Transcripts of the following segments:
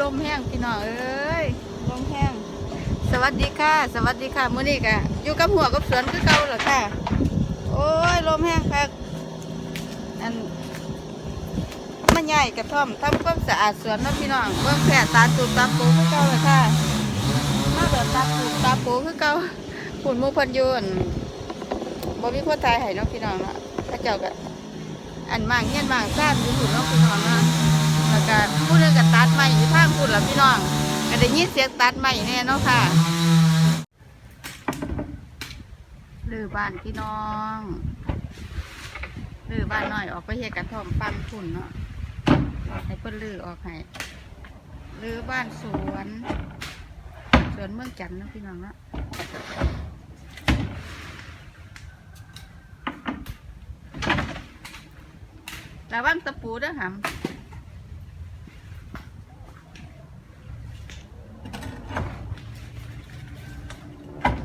ลมแห้งพี่น้องเอ้ยลมแห้งสวัสดีค่ะ สวัสดีค่ะมื้อนี้ก็อยู่กับหัวกับสวนคือเก่าเหรอค่ะ โอ้ยลมแห้งค่ะอันมันใหญ่กระท่อมทำความสะอาดสวนนะพี่น้องเบิ่งแผลตาตูดตาปูคือเก่าเลยค่ะมาแบบตาปูตาปูคือเก่าฝุ่นมูพันยูนบ่มีคนตายให้น้องพี่น้องเนาะพระเจ้าก็ อันมางเงี้ยนมางซ่านอยู่ฝุ่นเน้องพี่น้องเนาะแล้วก็ผู้หนึงก็ตัดไม้อยู่ทางฝุ่นละพี่น้องก็ได้ยินเสียงตัดไม้แน่เนาะค่ะลือบ้านพี่น้องลือบ้านหน้อยออกไปเฮ็ดกระท่อมปั้นฝุ่นเนาะให้เพิ่นลือออกให้ลือบ้านสวน สวนเมืองจันทน์เนาะพี่น้องเนาะ ระวังตะปูด้วยหำ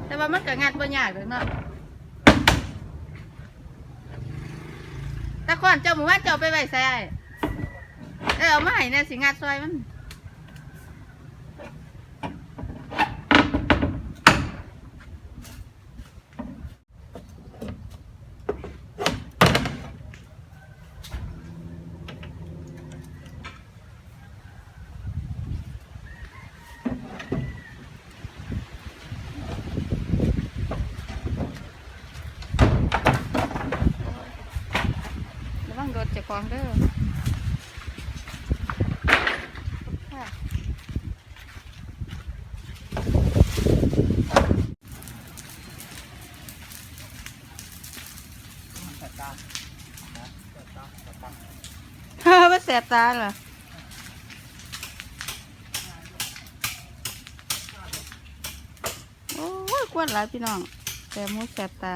แต่ว่ามันก็งานบ่ยากเลยเนาะตะก่อนเจ้าหมู่บ้านเจ้าไปไว้ใส่ไอ้เอ้ยเอามาให้เนี่ยสิงานซอยมัน ระ วังรถเจะคลองเด้อค่ะฮ่าว่าแสบตาเหรอโอ้ยกวนหลายพี่น้อง แต่หมูแสบตา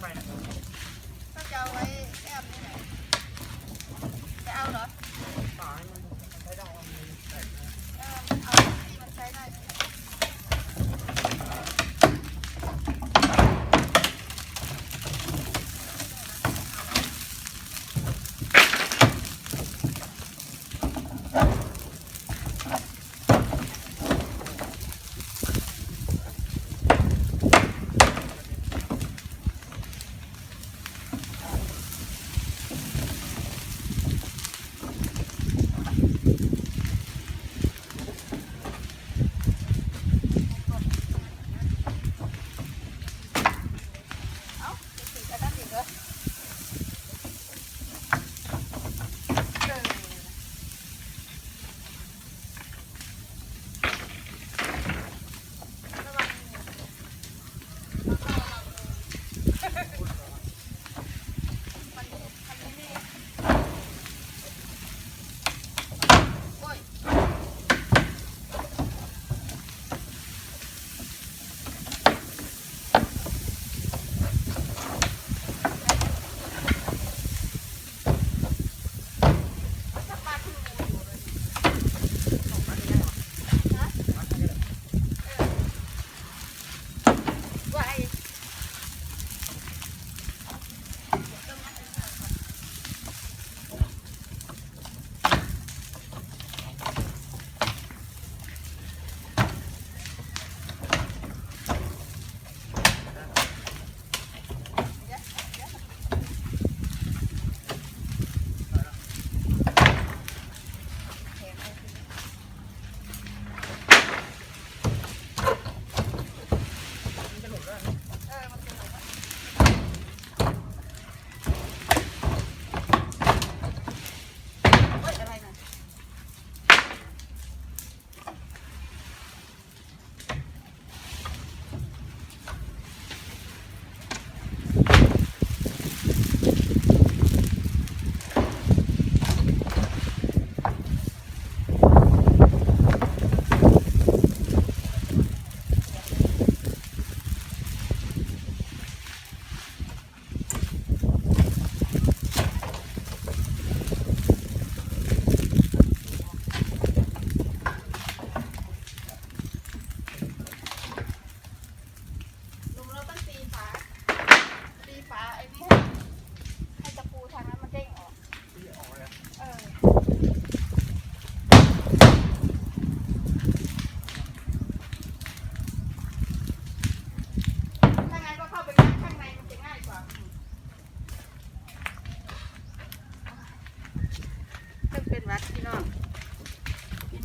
ไปนะก็จะเอาไว้แอบนี่แหละจะเอาเหรอ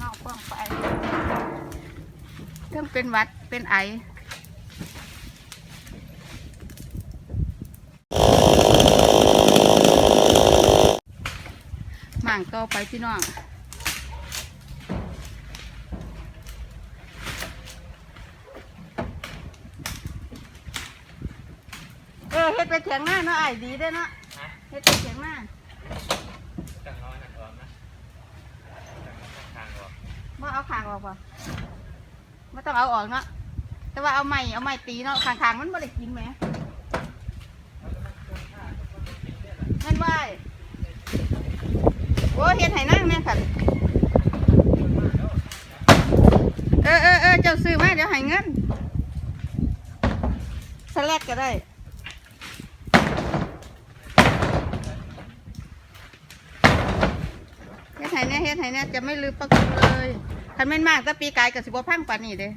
นอกกว้างไปทั้งเป็นวัดเป็นไอหม่างต่ไปพี่น้องเออเฮ็ดไปเถียงหน้าเนาะไอ้ดีได้เนาะเฮ็ดไปเถียงหน้า จังร้อนนะร้อนะางออกว่าเอาขางออกป่ะไม่ต้องเอาออกเนาะ แต่ว่าเอาไม้เอาไม้ตีเนาะขางขางๆมันไม่ได้กินไหมเงินไหวโอ้เฮ็ดให้นั่งเนี่ยค่ะเออเออเออเจ้าซื้อไหมเดี๋ยวให้เงินสแลกก็ได้ เฮ็ด ให้เนี่ยเฮ็ดให้เนี่ยจะไม่ลืมประกันเลยคันแม่นมากแต่ปีกายกับสิบพังปานนี้เด้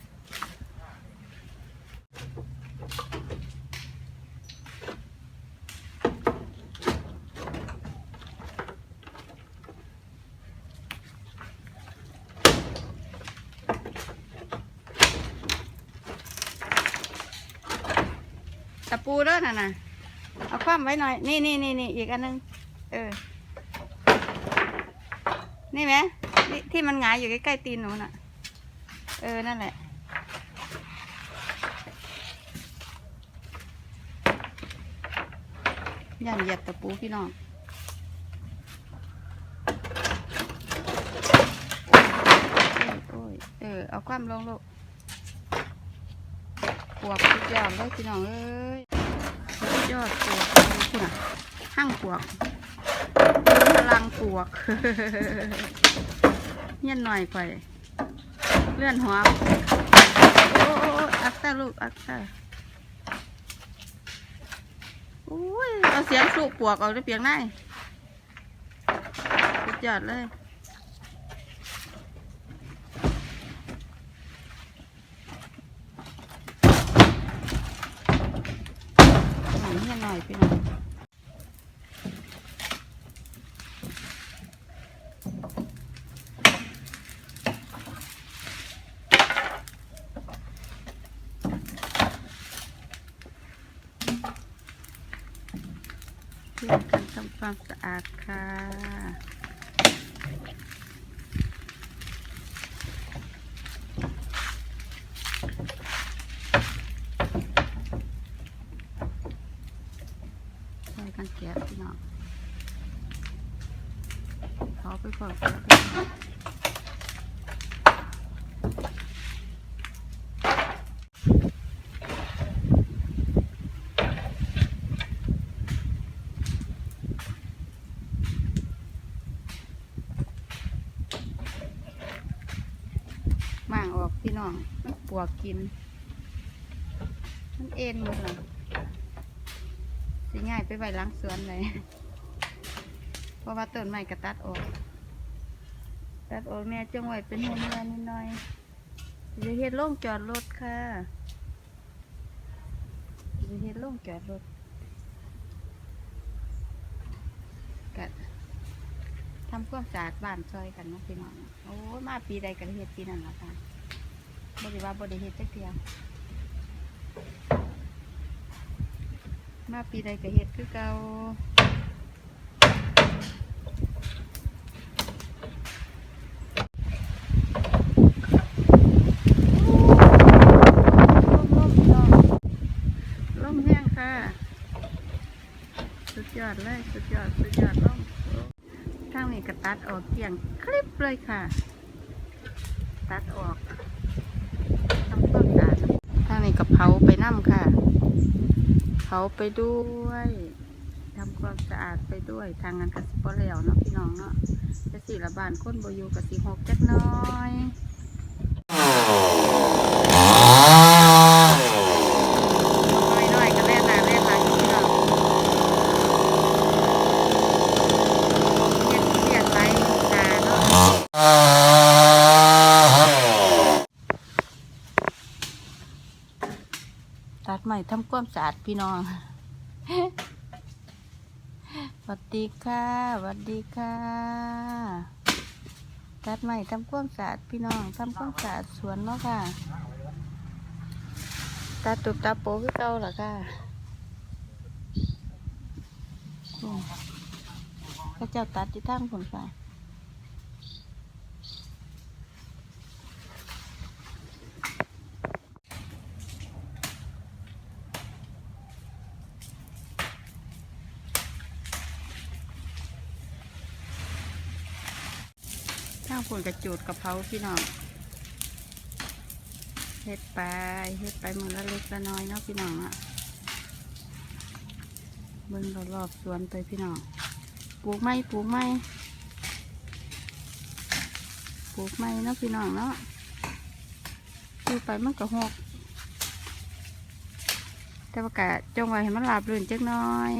ตะปูเด้อน่ะน่ะเอาคว่ำไว้หน่อย นี่นี่นี่นี่อีกอันนึง เออ นี่ไหมที่ที่มันหงายอยู่ใกล้ๆตีนหนูน่ะ เออ นั่นแหละย่านเหยียบตะปูพี่น้องโอ้ยเออ เอาความลงลูกปวกสุดยอดเลยพี่น้องเอ้ยยอดปวกคุณอะห้างปวก ลังปวกเงี้ยนหน่อยไปเลื่อนหัวโอ้โอ้อักตาลูกอักตาโอ้ยเอาเสียงสูบปวกเอาได้เพียงไหนสุดยอดเลยหน่อยเงี้ยหน่อยพี่น้องเพื่อกันทำความสะอาดค่ะ ใส่กันแกะพี่น้องเขาไปก่อนแกะพี่น้องมางออก พี่น้องมันปวกกิน มันเอ็นหมดเลยสิง่ายไปไว้ล้างสวนเลยเพราะว่าต้นไม้ก็ตัดออก ตัดออกแม่จังไว้เป็นหุ่นเรือนิดหน่อยจะเฮ็ดโล่งจอดรถค่ะจะเฮ็ดโล่งจอดรถกัดทำความสะอาดบ้านซอยกันนะพี่น้อง โอ้ มาปีใดกันเฮ็ดปีนั้นละค่ะ บริว่าบริเฮ็ดจักเทียมมาปีใดก็เฮ็ดคือเก่าล่มแห้งค่ะสุดยอดเลยสุดยอดสุดยอดล่มทางนี้ก็ตัดออกเกี่ยงคลิปเลยค่ะ ตัดออกทำต้นสาดทางนี้ก็เผาไป น้ำค่ะ เขาไปด้วยทำความสะอาดไปด้วยทางงานกสิบแล้วเนาะพี่น้องเนาะจะสี่ละบานก้นโบอยูกสิหกจักน้อย น้อยๆก็เล่นหนาเล่นหลังอยู่พี่น้องเฮ็ดเรียกไรตาเนาะตัดให ม่ทำความสะอาดพี่น้องสวัสดีค่ะสวัสดีค่ะ ตัดใหม่ทำความสะอาดพี่น้องทำความสะอาดสวนเนาะค่ะตาตุบตาโปคือเก่าหรอค่ะอืมเขาเจ้าตัดที่ทั้งผลค่ะทั้งผล กระจูดกระเพราพี่น้องเฮ็ดไปเฮ็ดไปมือละเล็กละน้อยเนาะพี่น้องอะเบิ่งรอบสวนไปพี่น้องปลูกไม้ปลูกไม้ปลูกไม้เนาะพี่น้องเนาะปลูไปมันก็หกแต่ว่ากะจงไว้ให้มันราบรื่นจักน้อย